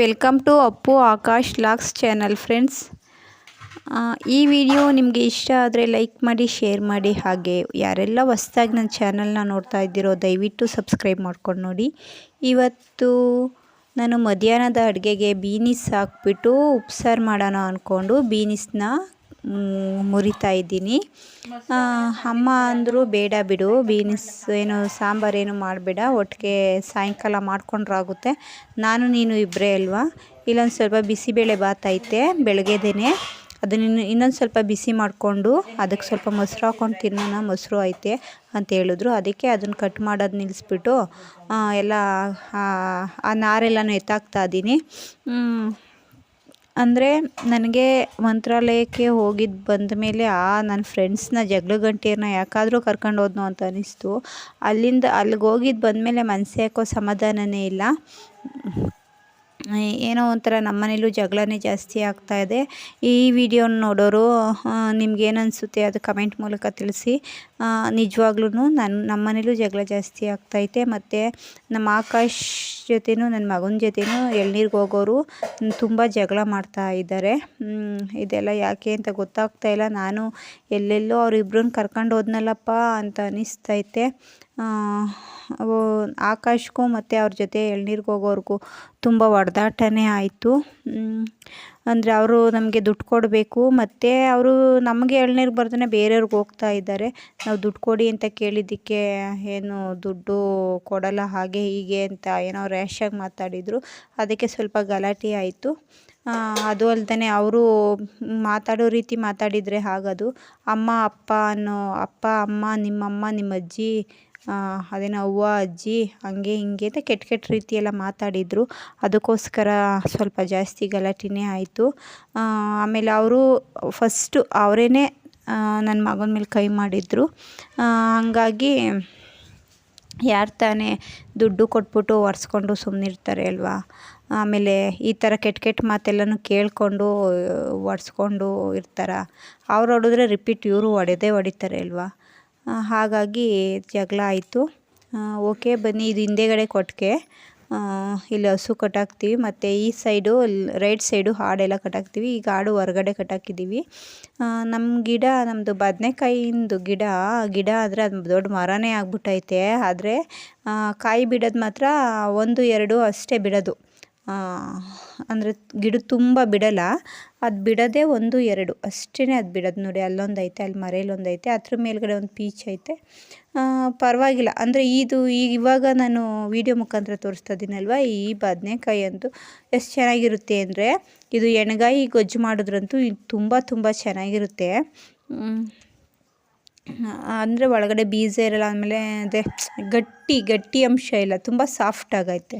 Welcome to Appu Akash vlogs channel friends. ಈ video ನಿಮಗೆ ಇಷ್ಟ ಆದರೆ ಲೈಕ್ ಮಾಡಿ, ಶೇರ್ ಮಾಡಿ, ಹಾಗೆ ಯಾರೆಲ್ಲ ಹೊಸ್ದಾಗಿ ನನ್ನ ಚಾನಲ್ನ ನೋಡ್ತಾ ಇದ್ದೀರೋ ದಯವಿಟ್ಟು ಸಬ್ಸ್ಕ್ರೈಬ್ ಮಾಡ್ಕೊಂಡು ನೋಡಿ. ಇವತ್ತು ನಾನು ಮಧ್ಯಾಹ್ನದ ಅಡುಗೆಗೆ ಬೀನಿಸ್ ಹಾಕ್ಬಿಟ್ಟು ಉಪ್ಸಾರು ಮಾಡೋಣ ಅಂದ್ಕೊಂಡು ಬೀನಿಸ್ನ ಮುರಿತಾ ಇದ್ದೀನಿ. ಅಮ್ಮ ಅಂದರು ಬೇಡ ಬಿಡು ಬೀನ್ಸ್ ಏನು ಸಾಂಬಾರೇನು ಮಾಡಬೇಡ ಒಟ್ಟಿಗೆ ಸಾಯಂಕಾಲ ಮಾಡ್ಕೊಂಡ್ರಾಗುತ್ತೆ. ನಾನು ನೀನು ಇಬ್ಬರೇ ಅಲ್ವಾ? ಇಲ್ಲೊಂದು ಸ್ವಲ್ಪ ಬಿಸಿಬೇಳೆ ಐತೆ ಬೆಳಗ್ಗೆದೇನೆ ಅದನ್ನ ಇನ್ನು ಇನ್ನೊಂದು ಸ್ವಲ್ಪ ಬಿಸಿ ಮಾಡಿಕೊಂಡು ಅದಕ್ಕೆ ಸ್ವಲ್ಪ ಮೊಸರು ಹಾಕ್ಕೊಂಡು ತಿನ್ನೋಣ ಮೊಸರು ಐತೆ ಅಂತ ಹೇಳಿದ್ರು. ಅದಕ್ಕೆ ಅದನ್ನು ಕಟ್ ಮಾಡೋದು ನಿಲ್ಲಿಸ್ಬಿಟ್ಟು ಎಲ್ಲ ಆ, ನಾರೆಲ್ಲನೂ ಎತ್ತಾಕ್ತಾ ಇದ್ದೀನಿ. ಅಂದರೆ ನನಗೆ ಮಂತ್ರಾಲಯಕ್ಕೆ ಹೋಗಿದ್ದು ಬಂದ ಮೇಲೆ, ಆ ನನ್ನ ಫ್ರೆಂಡ್ಸ್ನ ಜಗಳ ಗಂಟೆಯನ್ನ ಯಾಕಾದರೂ ಕರ್ಕೊಂಡು ಹೋದ್ನೋ ಅಂತ ಅನ್ನಿಸ್ತು ಅಲ್ಲಿಂದ ಅಲ್ಲಿಗೆ ಹೋಗಿದ್ದು ಬಂದಮೇಲೆ ಮನಸ್ಸು ಯಾಕೋ ಸಮಾಧಾನನೇ ಇಲ್ಲ. ಏನೋ ಒಂಥರ ನಮ್ಮ ಮನೇಲೂ ಜಗಳನೇ ಜಾಸ್ತಿ ಆಗ್ತಾ ಇದೆ. ಈ ವಿಡಿಯೋನ ನೋಡೋರು ನಿಮ್ಗೇನು ಅನಿಸುತ್ತೆ ಅದು ಕಮೆಂಟ್ ಮೂಲಕ ತಿಳಿಸಿ. ನಿಜವಾಗ್ಲೂ ನನ್ನ ನಮ್ಮ ಮನೇಲೂ ಜಗಳ ಜಾಸ್ತಿ ಆಗ್ತೈತೆ ಮತ್ತು ನಮ್ಮ ಆಕಾಶ್ ಜೊತೆನೂ ನನ್ನ ಮಗನ ಜೊತೆನೂ ಎಳ್ನೀರಿಗೆ ಹೋಗೋರು ತುಂಬ ಜಗಳ ಮಾಡ್ತಾ ಇದ್ದಾರೆ ಇದೆಲ್ಲ ಯಾಕೆ ಅಂತ ಗೊತ್ತಾಗ್ತಾ ಇಲ್ಲ. ನಾನು ಎಲ್ಲೆಲ್ಲೋ ಅವರಿಬ್ರನ್ನ ಕರ್ಕೊಂಡು ಹೋದ್ನಲ್ಲಪ್ಪ ಅಂತ ಅವು ಆಕಾಶ್ಗೂ ಮತ್ತು ಅವ್ರ ಜೊತೆ ಎಳ್ನೀರಿಗೆ ಹೋಗೋರ್ಗೂ ತುಂಬ ಹೊಡೆದಾಟನೇ ಆಯಿತು. ಅಂದರೆ ಅವರು ನಮಗೆ ದುಡ್ಡು ಕೊಡಬೇಕು ಮತ್ತು ಅವರು ನಮಗೆ ಎಳ್ನೀರು ಬರ್ದೇ ಬೇರೆಯವ್ರಿಗೆ ಹೋಗ್ತಾ ಇದ್ದಾರೆ. ನಾವು ದುಡ್ಡು ಕೊಡಿ ಅಂತ ಕೇಳಿದ್ದಕ್ಕೆ ಏನು ದುಡ್ಡು ಕೊಡಲ್ಲ ಹಾಗೆ ಹೀಗೆ ಅಂತ ಏನೋ ರ್ಯಾಶಾಗಿ ಮಾತಾಡಿದರು. ಅದಕ್ಕೆ ಸ್ವಲ್ಪ ಗಲಾಟೆ ಆಯಿತು. ಅದು ಅಲ್ದೇ ಅವರು ಮಾತಾಡೋ ರೀತಿ ಮಾತಾಡಿದರೆ ಆಗೋದು ಅಮ್ಮ ಅಪ್ಪ ಅನ್ನೋ ಅಪ್ಪ ಅಮ್ಮ ನಿಮ್ಮಮ್ಮ ನಿಮ್ಮ ಅಜ್ಜಿ ಆ, ಅದೇನೋ, ಅವ್ವ, ಅಜ್ಜಿ, ಹಂಗೆ ಹಿಂಗೆ ಅಂತ ಕೆಟ್ಟ ಕೆಟ್ಟ ರೀತಿಯೆಲ್ಲ ಮಾತಾಡಿದರು. ಅದಕ್ಕೋಸ್ಕರ ಸ್ವಲ್ಪ ಜಾಸ್ತಿ ಗಲಾಟೆನೇ ಆಯಿತು. ಆಮೇಲೆ ಅವರು ಫಸ್ಟು ಅವರೇ ನನ್ನ ಮಗನ ಮೇಲೆ ಕೈ ಮಾಡಿದರು. ಹಂಗಾಗಿ ಯಾರು ತಾನೇ ದುಡ್ಡು ಕೊಟ್ಬಿಟ್ಟು ಒರೆಸ್ಕೊಂಡು ಸುಮ್ಮನಿರ್ತಾರೆ ಅಲ್ವಾ? ಆಮೇಲೆ ಈ ಥರ ಕೆಟ್ಟ ಕೆಟ್ಟ ಮಾತೆಲ್ಲನೂ ಕೇಳಿಕೊಂಡು, ಒರೆಸ್ಕೊಂಡು ಇರ್ತಾರೆ? ಅವ್ರು ಹೊಡೆದ್ರೆ ರಿಪೀಟ್ ಇವರು ಹೊಡೆದೇ ಹೊಡಿತಾರೆ ಅಲ್ವಾ? ಹಾಗಾಗಿ ಜಗಳ ಆಯಿತು. ಓಕೆ, ಬನ್ನಿ, ಇದು ಹಿಂದೆಗಡೆ ಕೊಟ್ಟಿಗೆ. ಇಲ್ಲಿ ಹಸು ಕಟ್ಟಾಕ್ತೀವಿ. ಮತ್ತು ಈ ಸೈಡು ರೈಟ್ ಸೈಡು ಹಾಡೆಲ್ಲ ಕಟ್ಟಾಕ್ತೀವಿ. ಈಗ ಹಾಡು ಹೊರಗಡೆ ಕಟ್ಟಾಕಿದ್ದೀವಿ. ನಮ್ಮ ಗಿಡ ನಮ್ಮದು ಬದನೆಕಾಯಿಂದು ಗಿಡ ಗಿಡ ಆದರೆ ಅದು ದೊಡ್ಡ ಮರನೇ ಆಗ್ಬಿಟ್ಟೈತೆ ಆದರೆ ಕಾಯಿ ಬಿಡೋದು ಮಾತ್ರ ಒಂದು, ಎರಡು ಅಷ್ಟೇ ಬಿಡೋದು. ಅಂದರೆ ಗಿಡ ತುಂಬ ಬಿಡಲ್ಲ. ಅದು ಬಿಡೋದೇ ಒಂದು ಎರಡು. ಅಷ್ಟೇ ಅದು ಬಿಡೋದು ನೋಡಿ ಅಲ್ಲೊಂದು ಐತೆ ಅಲ್ಲಿ ಮರೇಲೊಂದು ಐತೆ ಅದ್ರ ಮೇಲ್ಗಡೆ ಒಂದು ಪೀಚ್ ಐತೆ. ಪರವಾಗಿಲ್ಲ. ಅಂದರೆ ಇದು ಈಗ ಇವಾಗ ನಾನು ವಿಡಿಯೋ ಮುಖಾಂತರ ತೋರಿಸ್ತಾ ಇದ್ದೀನಲ್ವ ಈ ಬದನೆಕಾಯಿ ಅಂತೂ ಎಷ್ಟು ಚೆನ್ನಾಗಿರುತ್ತೆ ಅಂದರೆ, ಇದು ಎಣ್ಗಾಯಿ ಗೊಜ್ಜು ಮಾಡಿದ್ರಂತೂ ಇದು ತುಂಬ ತುಂಬ ಚೆನ್ನಾಗಿರುತ್ತೆ. ಅಂದರೆ ಒಳಗಡೆ ಬೀಜ ಇರಲ್ಲ ಆಮೇಲೆ ಅದೇ ಗಟ್ಟಿ ಗಟ್ಟಿ ಅಂಶ ಇಲ್ಲ, ತುಂಬ ಸಾಫ್ಟ್ ಆಗೈತೆ.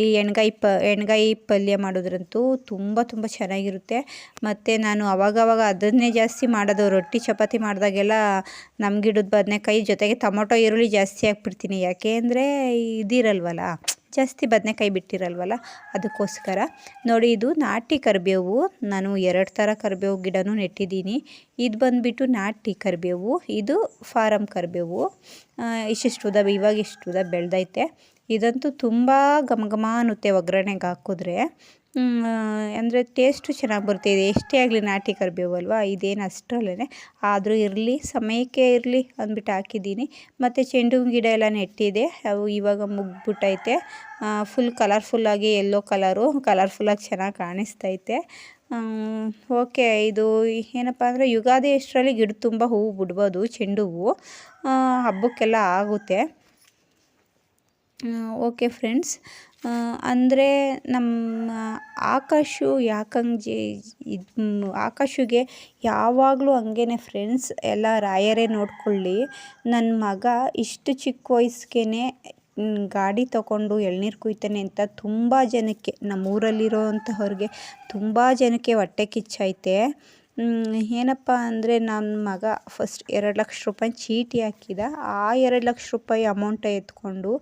ಈ ಎಣ್ಗಾಯಿ ಪ, ಎಣ್ಗಾಯಿ ಪಲ್ಯ ಮಾಡೋದ್ರಂತೂ ತುಂಬ ತುಂಬ ಚೆನ್ನಾಗಿರುತ್ತೆ. ಮತ್ತು ನಾನು ಅವಾಗವಾಗ ಅದನ್ನೇ ಜಾಸ್ತಿ ಮಾಡೋದು, ರೊಟ್ಟಿ ಚಪಾತಿ ಮಾಡಿದಾಗೆಲ್ಲ ನಮ್ಮ ಗಿಡದ ಬದನೆಕಾಯಿ ಜೊತೆಗೆ ಟೊಮೊಟೊ, ಈರುಳ್ಳಿ ಜಾಸ್ತಿ ಹಾಕ್ಬಿಡ್ತೀನಿ. ಯಾಕೆ ಅಂದರೆ ಇದಿರಲ್ವಲ್ಲ ಜಾಸ್ತಿ ಬದನೆಕಾಯಿ ಬಿಟ್ಟಿರಲ್ವಲ್ಲ? ಅದಕ್ಕೋಸ್ಕರ. ನೋಡಿ, ಇದು ನಾಟಿ ಕರಿಬೇವು. ನಾನು ಎರಡು ಥರ ಕರಿಬೇವು ಗಿಡನೂ ನೆಟ್ಟಿದ್ದೀನಿ. ಇದು ಬಂದುಬಿಟ್ಟು ನಾಟಿ ಕರಿಬೇವು, ಇದು ಫಾರಮ್ ಕರಿಬೇವು. ಇಷ್ಟಿಷ್ಟು ಉದ ಇವಾಗ ಇಷ್ಟು ಉದ ಬೆಳೆದೈತೆ. ಇದಂತೂ ತುಂಬ ಘಮ ಘಮ ಅನ್ನುತ್ತೆ ಒಗ್ಗರಣೆಗೆ ಹಾಕಿದ್ರೆ. ಅಂದರೆ ಟೇಸ್ಟು ಚೆನ್ನಾಗಿ ಬರುತ್ತೆ. ಇದು ಎಷ್ಟೇ ಆಗಲಿ ನಾಟಿ ಕರಿಬೇವು ಅಲ್ವಾ ಇದೇನು ಅಷ್ಟರಲ್ಲೇ ಆದರೂ ಇರಲಿ, ಸಮಯಕ್ಕೆ ಇರಲಿ ಅಂದ್ಬಿಟ್ಟು ಹಾಕಿದ್ದೀನಿ. ಮತ್ತು ಚೆಂಡು ಗಿಡ ಎಲ್ಲ ನೆಟ್ಟಿದೆ. ಅವು ಇವಾಗ ಮುಗ್ಬಿಟ್ಟೈತೆ. ಫುಲ್ ಕಲರ್ಫುಲ್ಲಾಗಿ ಎಲ್ಲೋ ಕಲರು ಕಲರ್ಫುಲ್ಲಾಗಿ ಚೆನ್ನಾಗಿ ಕಾಣಿಸ್ತೈತೆ. ಓಕೆ, ಇದು ಏನಪ್ಪ ಅಂದರೆ ಯುಗಾದಿ ಅಷ್ಟರಲ್ಲಿ ಗಿಡ ತುಂಬ ಹೂವು ಬಿಡ್ಬೋದು ಚೆಂಡು ಹೂವು ಹಬ್ಬಕ್ಕೆಲ್ಲ ಆಗುತ್ತೆ. Okay friends. ಅಂದರೆ ನಮ್ಮ ಆಕಾಶು ಯಾಕಂಗೆ ಇದು, ಆಕಾಶಿಗೆ ಯಾವಾಗಲೂ ಹಂಗೇನೆ ಫ್ರೆಂಡ್ಸ್, ಎಲ್ಲ ರಾಯರೇ ನೋಡಿಕೊಳ್ಳಿ. ನನ್ನ ಮಗ ಇಷ್ಟು ಚಿಕ್ಕ ವಯಸ್ಸಿಗೆ ಗಾಡಿ ತಗೊಂಡು ಎಳ್ನೀರು ಕುಯ್ತಾನೆ ಅಂತ ತುಂಬ ಜನಕ್ಕೆ ನಮ್ಮ ನಮ್ಮೂರಲ್ಲಿರೋವಂಥವ್ರಿಗೆ ತುಂಬ ಜನಕ್ಕೆ ಹೊಟ್ಟೆ ಕಿಚ್ಚೈತೆ. ಏನಪ್ಪ ಅಂದರೆ ನನ್ನ ಮಗ ಫಸ್ಟ್ ಎರಡು ಲಕ್ಷ ರೂಪಾಯಿ ಚೀಟಿ ಹಾಕಿದ. ಆ ಎರಡು ಲಕ್ಷ ರೂಪಾಯಿ ಅಮೌಂಟ ಎತ್ಕೊಂಡು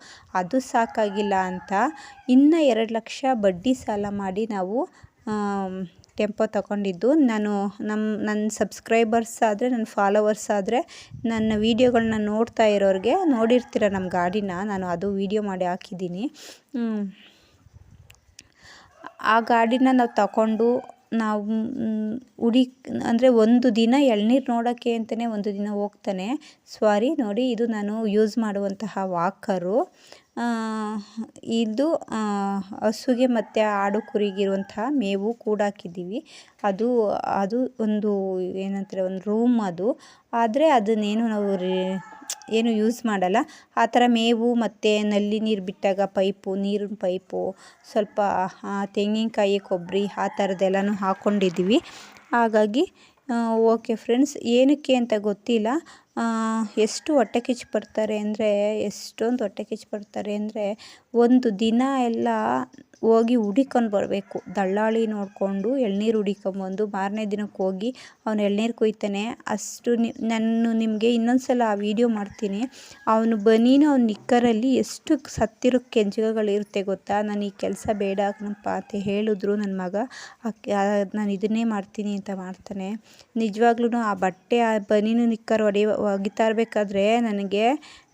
ಅದು ಸಾಕಾಗಿಲ್ಲ ಅಂತ ಇನ್ನು ಎರಡು ಲಕ್ಷ ಬಡ್ಡಿ ಸಾಲ ಮಾಡಿ ನಾವು ಟೆಂಪೋ ತಗೊಂಡಿದ್ದು. ನಾನು ನಮ್ಮ ನನ್ನ ಸಬ್ಸ್ಕ್ರೈಬರ್ಸ್ ಆದರೆ ನನ್ನ ಫಾಲೋವರ್ಸ್ ಆದರೆ ನನ್ನ ವೀಡಿಯೋಗಳನ್ನ ನೋಡ್ತಾ ಇರೋರಿಗೆ ನೋಡಿರ್ತೀರ ನಮ್ಮ ಗಾಡಿನ, ನಾನು ಅದು ವೀಡಿಯೋ ಮಾಡಿ ಹಾಕಿದ್ದೀನಿ. ಆ ಗಾಡಿನ ನಾವು ತಗೊಂಡು ನಾವು ಉಡಿ, ಅಂದರೆ ಒಂದು ದಿನ ಎಳ್ನೀರು ನೋಡೋಕ್ಕೆ ಅಂತಲೇ ಒಂದು ದಿನ ಹೋಗ್ತಾನೆ. ಸ್ವಾರಿ, ನೋಡಿ, ಇದು ನಾನು ಯೂಸ್ ಮಾಡುವಂತಹ ವಾಕರು ಇದು ಹಸುಗೆ ಮತ್ತು ಆಡು ಕುರಿಗಿರುವಂತಹ ಮೇವು ಕೂಡಾಕಿದ್ದೀವಿ ಅದು ಅದು ಒಂದು, ಏನಂತಾರೆ, ಒಂದು ರೂಮ್ ಅದು. ಆದರೆ ಅದನ್ನೇನು ನಾವು ಏನು ಯೂಸ್ ಮಾಡಲ್ಲ. ಆ ಥರ ಮೇವು ಮತ್ತು ನಲ್ಲಿ ನೀರು ಬಿಟ್ಟಾಗ ಪೈಪು, ನೀರಿನ ಪೈಪು, ಸ್ವಲ್ಪ ತೆಂಗಿನಕಾಯಿ ಕೊಬ್ಬರಿ ಆ ಥರದ್ದೆಲ್ಲನೂ ಹಾಕ್ಕೊಂಡಿದ್ದೀವಿ ಹಾಗಾಗಿ ಓಕೆ ಫ್ರೆಂಡ್ಸ್ ಏನಕ್ಕೆ ಅಂತ ಗೊತ್ತಿಲ್ಲ. ಎಷ್ಟು ಹೊಟ್ಟೆ ಕಿಚ್ಚು ಪಡ್ತಾರೆ ಅಂದರೆ, ಎಷ್ಟೊಂದು ಹೊಟ್ಟೆ ಕಿಚ್ಚು ಪಡ್ತಾರೆ ಅಂದರೆ, ಒಂದು ದಿನ ಎಲ್ಲ ಹೋಗಿ ಹುಡಿಕೊಂಡು ಬರಬೇಕು. ದಳ್ಳಾಳಿ ನೋಡಿಕೊಂಡು ಎಳ್ನೀರು ಹುಡಿಕೊಂಬಂದು ಮಾರನೇ ದಿನಕ್ಕೆ ಹೋಗಿ ಅವನು ಎಳ್ನೀರು ಕೊಯ್ತಾನೆ. ಅಷ್ಟು ನಿ, ನಾನು ನಿಮಗೆ ಇನ್ನೊಂದು ಸಲ ಆ ವಿಡಿಯೋ ಮಾಡ್ತೀನಿ. ಅವನು ಬನೀನು ಅವ್ನ ನಿಕ್ಕರಲ್ಲಿ ಎಷ್ಟು ಸತ್ತಿರೋ ಕೆಂಜಗಳಿರುತ್ತೆ ಗೊತ್ತಾ? ನಾನು ಈ ಕೆಲಸ ಬೇಡ, ಕಣಪ್ಪ, ಅಂತ ಹೇಳಿದ್ರು ನನ್ನ ಮಗ. ನಾನು ಇದನ್ನೇ ಮಾಡ್ತೀನಿ, ಅಂತ ಮಾಡ್ತಾನೆ. ನಿಜವಾಗ್ಲೂ ಆ ಬಟ್ಟೆ ಆ ಬನೀನು ನಿಕ್ಕರ್ ಹೊಡೆಯೋ ಒಗಿತಾ ಇರಬೇಕಾದ್ರೆ ನನಗೆ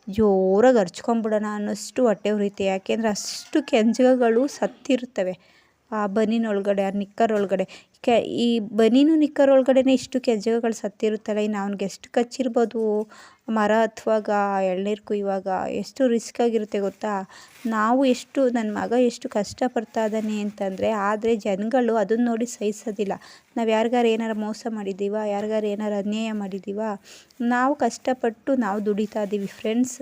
ಜೋರಾಗಿ ಹರ್ಚ್ಕೊಂಬಿಡೋಣ ಅನ್ನೋಷ್ಟು ಹೊಟ್ಟೆ ಉರಿಯುತ್ತೆ. ಯಾಕೆಂದರೆ ಅಷ್ಟು ಕೆಂಜಗಗಳು ಸತ್ತಿರುತ್ತವೆ ಆ ಬನಿನ ಒಳಗಡೆ ಆ ನಿಕ್ಕರ್ ಒಳಗಡೆ ಕೆ, ಈ ಬನೀನು ನಿಕ್ಕರ್ ಒಳಗಡೆನೇ ಇಷ್ಟು ಕೆಜಗಗಳು ಸತ್ತಿರುತ್ತಲ್ಲ. ಇನ್ನು ಅವ್ನಿಗೆ ಎಷ್ಟು ಕಚ್ಚಿರ್ಬೋದು? ಮರ ಹತ್ತುವಾಗ ಎಳ್ನೀರು ಕುಯ್ಯುವಾಗ ಎಷ್ಟು ರಿಸ್ಕ್ ಆಗಿರುತ್ತೆ ಗೊತ್ತಾ? ನಾವು ಎಷ್ಟು ನನ್ನ ಮಗ ಎಷ್ಟು ಕಷ್ಟಪಡ್ತಾ ಇದ್ದಾನೆ ಅಂತಂದರೆ ಆದರೆ ಜನಗಳು ಅದನ್ನ ನೋಡಿ ಸಹಿಸೋದಿಲ್ಲ. ನಾವು ಯಾರಿಗಾರು ಏನಾರು ಮೋಸ ಮಾಡಿದ್ದೀವ? ಯಾರಿಗಾರು ಏನಾರು ಅನ್ಯಾಯ ಮಾಡಿದ್ದೀವ? ನಾವು ಕಷ್ಟಪಟ್ಟು ನಾವು ದುಡಿತಾ ಇದ್ದೀವಿ ಫ್ರೆಂಡ್ಸ್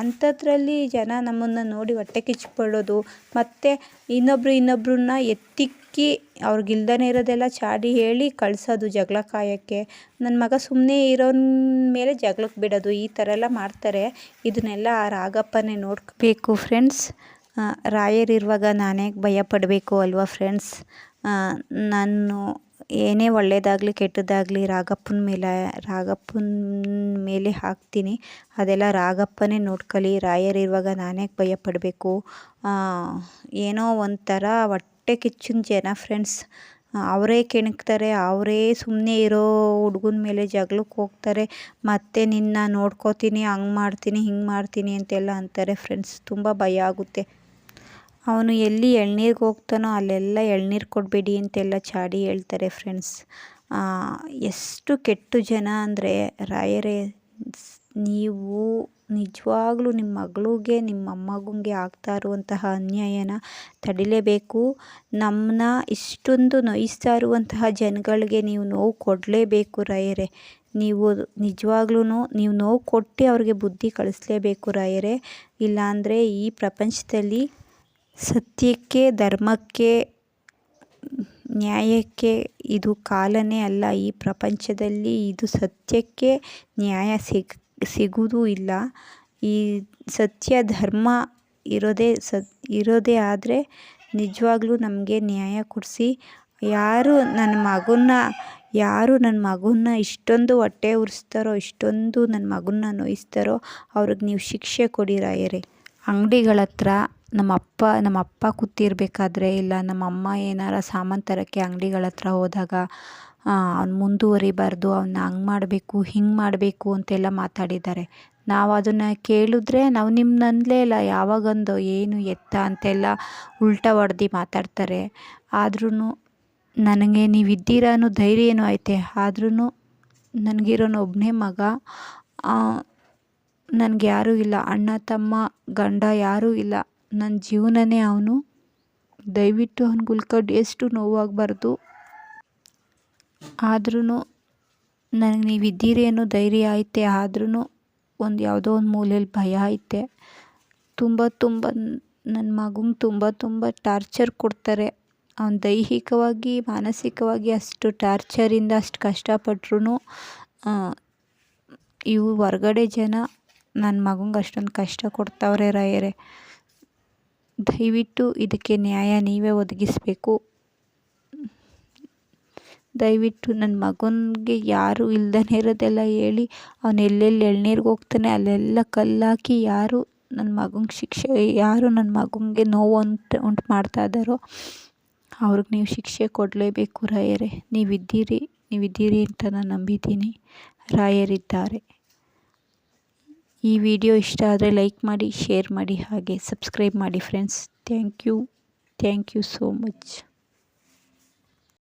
ಅಂಥದ್ರಲ್ಲಿ ಜನ ನಮ್ಮನ್ನು ನೋಡಿ ಹೊಟ್ಟೆ ಕಿಚ್ಕೊಳ್ಳೋದು, ಮತ್ತು ಇನ್ನೊಬ್ಬರು ಇನ್ನೊಬ್ಬರನ್ನ ಎತ್ತಿ ಅಕ್ಕಿ ಅವ್ರಿಗಿಲ್ದೇ ಇರೋದೆಲ್ಲ ಚಾಡಿ ಹೇಳಿ ಕಳಿಸೋದು ಜಗಳ ಕಾಯೋಕ್ಕೆ. ನನ್ನ ಮಗ ಸುಮ್ಮನೆ ಇರೋನ ಮೇಲೆ ಜಗಳಕ್ಕೆ ಬಿಡೋದು, ಈ ಥರ ಎಲ್ಲ ಮಾಡ್ತಾರೆ. ಇದನ್ನೆಲ್ಲ ಆ ರಾಗಪ್ಪನೇ ನೋಡ್ಕೋಬೇಕು ಫ್ರೆಂಡ್ಸ್ ರಾಯರಿರುವಾಗ ನಾನೇ ಭಯ ಪಡಬೇಕು ಅಲ್ವಾ ಫ್ರೆಂಡ್ಸ್ ನಾನು ಏನೇ ಒಳ್ಳೆಯದಾಗಲಿ ಕೆಟ್ಟದಾಗಲಿ ರಾಗಪ್ಪನ ಮೇಲೆ ರಾಗಪ್ಪನ ಮೇಲೆ ಹಾಕ್ತೀನಿ. ಅದೆಲ್ಲ ರಾಗಪ್ಪನೇ ನೋಡ್ಕೊಳ್ಳಿ. ರಾಯರಿರುವಾಗ ನಾನೇ ಭಯ ಪಡಬೇಕು. ಏನೋ ಒಂಥರ ಒಟ್ಟು ಹೊಟ್ಟೆ ಕಿಚ್ಚಿನ ಜನ ಫ್ರೆಂಡ್ಸ್ ಅವರೇ ಕೆಣಕ್ತಾರೆ, ಅವರೇ ಸುಮ್ಮನೆ ಇರೋ ಹುಡುಗನ ಮೇಲೆ ಜಗಳಕ್ಕೆ ಹೋಗ್ತಾರೆ. ಮತ್ತೆ ನಿನ್ನ ನೋಡ್ಕೋತೀನಿ, ಹಂಗೆ ಮಾಡ್ತೀನಿ, ಹಿಂಗೆ ಮಾಡ್ತೀನಿ ಅಂತೆಲ್ಲ ಅಂತಾರೆ ಫ್ರೆಂಡ್ಸ್ ತುಂಬ ಭಯ ಆಗುತ್ತೆ. ಅವನು ಎಲ್ಲಿ ಎಳ್ನೀರಿಗೆ ಹೋಗ್ತಾನೋ ಅಲ್ಲೆಲ್ಲ ಎಳ್ನೀರು ಕೊಡಬೇಡಿ ಅಂತೆಲ್ಲ ಚಾಡಿ ಹೇಳ್ತಾರೆ ಫ್ರೆಂಡ್ಸ್ ಎಷ್ಟು ಕೆಟ್ಟು ಜನ ಅಂದರೆ ರಾಯರೇ, ನೀವು ನಿಜವಾಗ್ಲೂ ನಿಮ್ಮ ಮಗಳಿಗೆ ನಿಮ್ಮ ಮೊಮ್ಮಗಂಗೆ ಆಗ್ತಾ ಇರುವಂತಹ ಅನ್ಯಾಯನ ತಡಿಲೇಬೇಕು. ನಮ್ಮನ್ನ ಇಷ್ಟೊಂದು ನೋಯಿಸ್ತಾ ಇರುವಂತಹ ಜನಗಳಿಗೆ ನೀವು ನೋವು ಕೊಡಲೇಬೇಕು ರಾಯರೇ. ನೀವು ನಿಜವಾಗ್ಲೂ ನೀವು ನೋವು ಕೊಟ್ಟು ಅವ್ರಿಗೆ ಬುದ್ಧಿ ಕಳಿಸ್ಲೇಬೇಕು ರಾಯರೇ. ಇಲ್ಲಾಂದರೆ ಈ ಪ್ರಪಂಚದಲ್ಲಿ ಸತ್ಯಕ್ಕೆ, ಧರ್ಮಕ್ಕೆ, ನ್ಯಾಯಕ್ಕೆ ಇದು ಕಾಲನೇ ಅಲ್ಲ. ಈ ಪ್ರಪಂಚದಲ್ಲಿ ಇದು ಸತ್ಯಕ್ಕೆ ನ್ಯಾಯ ಸಿಗ್ ಸಿಗುವುದೂ ಇಲ್ಲ. ಈ ಸತ್ಯ ಧರ್ಮ ಇರೋದೇ ಸತ್ ಇರೋದೇ ಆದರೆ ನಿಜವಾಗ್ಲೂ ನಮಗೆ ನ್ಯಾಯ ಕೊಡಿಸಿ. ಯಾರು ನನ್ನ ಮಗನ್ನ, ಯಾರು ನನ್ನ ಮಗನ್ನ ಇಷ್ಟೊಂದು ಹೊಟ್ಟೆ ಉರಿಸ್ತಾರೋ, ಇಷ್ಟೊಂದು ನನ್ನ ಮಗನ್ನ ನೋಯಿಸ್ತಾರೋ, ಅವ್ರಿಗೆ ನೀವು ಶಿಕ್ಷೆ ಕೊಡಿ ರಾಯರೇ. ಅಂಗಡಿಗಳ ಹತ್ರ ನಮ್ಮ ಅಪ್ಪ ನಮ್ಮ ಅಪ್ಪ ಕೂತಿರ್ಬೇಕಾದ್ರೆ ಇಲ್ಲ ನಮ್ಮ ಅಮ್ಮ ಏನಾರ ಸಾಮಾನು ತರೋಕ್ಕೆ ಅಂಗಡಿಗಳ ಹತ್ರ ಹೋದಾಗ ಅವ್ನು ಮುಂದುವರಿಬಾರ್ದು ಅವನ್ನ ಹಂಗೆ ಮಾಡಬೇಕು, ಹಿಂಗೆ ಮಾಡಬೇಕು ಅಂತೆಲ್ಲ ಮಾತಾಡಿದ್ದಾರೆ. ನಾವು ಅದನ್ನು ಕೇಳಿದ್ರೆ ನಾವು ನಿಮ್ನ ಅನ್ನಲೇ ಇಲ್ಲ, ಯಾವಾಗಂದು ಏನು ಎತ್ತ ಅಂತೆಲ್ಲ ಉಲ್ಟಾ ಹೊಡ್ದು ಮಾತಾಡ್ತಾರೆ. ಆದ್ರೂ ನನಗೆ ನೀವು ಇದ್ದೀರ ಅನ್ನೋ ಧೈರ್ಯ ಏನೋ ಐತೆ. ಆದ್ರೂ ನನಗಿರೋನು ಒಬ್ಬನೇ ಮಗ ನನಗೆ ಯಾರೂ ಇಲ್ಲ. ಅಣ್ಣ, ತಮ್ಮ, ಗಂಡ ಯಾರೂ ಇಲ್ಲ. ನನ್ನ ಜೀವನನೇ ಅವನು. ದಯವಿಟ್ಟು ಅವ್ನಿಗೆ ಉಳ್ಕೊಂಡು, ಎಷ್ಟು ನೋವಾಗಬಾರ್ದು. ಆದ್ರೂ ನನಗೆ ನೀವು ಇದ್ದೀರಿ ಅನ್ನೋ ಧೈರ್ಯ ಐತೆ ಆದ್ರೂ ಒಂದು ಯಾವುದೋ ಒಂದು ಮೂಲೆಯಲ್ಲಿ ಭಯ ಐತೆ. ತುಂಬ ತುಂಬ ನನ್ನ ಮಗಂಗೆ ತುಂಬ ತುಂಬ ಟಾರ್ಚರ್ ಕೊಡ್ತಾರೆ. ಅವ್ನು ದೈಹಿಕವಾಗಿ, ಮಾನಸಿಕವಾಗಿ ಅಷ್ಟು ಟಾರ್ಚರಿಂದ ಅಷ್ಟು ಕಷ್ಟಪಟ್ರೂ ಇವು ಹೊರ್ಗಡೆ ಜನ ನನ್ನ ಮಗಂಗೆ ಅಷ್ಟೊಂದು ಕಷ್ಟ ಕೊಡ್ತಾವ್ರೆ ರಾಯರೇ. ದಯವಿಟ್ಟು ಇದಕ್ಕೆ ನ್ಯಾಯ ನೀವೇ ಒದಗಿಸಬೇಕು. ದಯವಿಟ್ಟು ನನ್ನ ಮಗನಿಗೆ ಯಾರು ಇಲ್ದೇ ಇರೋದೆಲ್ಲ ಹೇಳಿ. ಅವನು ಎಲ್ಲೆಲ್ಲಿ ಎಳ್ನೀರಿಗೆ ಹೋಗ್ತಾನೆ ಅಲ್ಲೆಲ್ಲ ಕಲ್ಲಾಕಿ ಯಾರು ನನ್ನ ಮಗಂಗೆ ಶಿಕ್ಷೆ, ಯಾರು ನನ್ನ ಮಗನಿಗೆ ನೋವು ಉಂಟು ಉಂಟು ಮಾಡ್ತಾ ಇದ್ದಾರೋ, ಅವ್ರಿಗೆ ನೀವು ಶಿಕ್ಷೆ ಕೊಡಲೇಬೇಕು ರಾಯರೇ. ನೀವಿದ್ದೀರಿ ನೀವಿದ್ದೀರಿ ಅಂತ ನಾನು ನಂಬಿದ್ದೀನಿ. ರಾಯರಿದ್ದಾರೆ. ಈ ವಿಡಿಯೋ ಇಷ್ಟ ಆದರೆ ಲೈಕ್ ಮಾಡಿ, ಶೇರ್ ಮಾಡಿ ಹಾಗೆ ಸಬ್ಸ್ಕ್ರೈಬ್ ಮಾಡಿ friends. Thank you thank you so much.